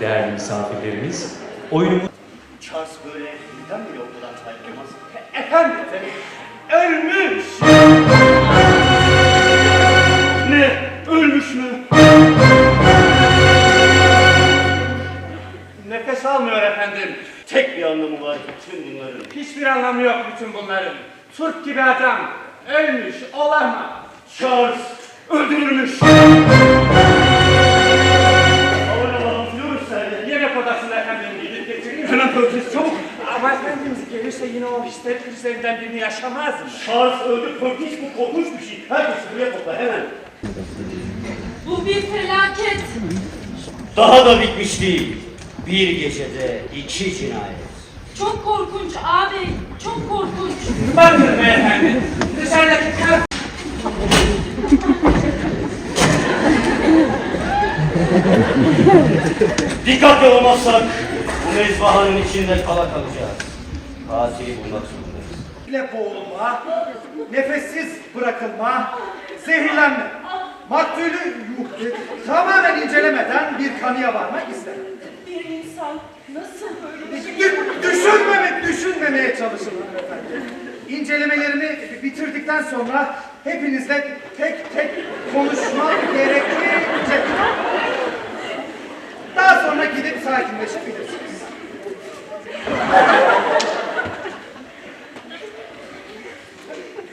değerli misafirlerimiz. Oyunumuz Charles böyle birdenbire okuldan çıkartılmaz. Efendim, ölmüş. Ne? Ölmüş mü? Nefes almıyor efendim. Tek bir anlamı var bütün bunların. Hiçbir anlamı yok bütün bunların. Turp gibi adam. Ölmüş, olamaz. Charles Öldürülmüş. Gelirse yine o hisler krizlerinden birini yaşamaz mı? Charles öldü korkunç bu korkunç bir şey. Herkes buraya topla hemen. Bu bir felaket. Daha da bitmiş değil. Bir gecede iki cinayet. Çok korkunç ağabey. Çok korkunç. Bakın beyefendi. Dışarıdaki kar... Dikkatli olmazsak bu mezbahanın içinde kala kalacağız. Katili bulmak zorundayız. ile boğulma, nefessiz bırakılma, zehirlenme. Maktulü tamamen incelemeden bir kanıya varmak isterim. Bir insan nasıl böyle bir şey Dü- Düşünmeme, düşünmemeye çalışın hanımefendi. İncelemelerimi bitirdikten sonra hepinizle tek tek konuşmam gerekecek. Daha sonra gidip sakinleşebilirsiniz.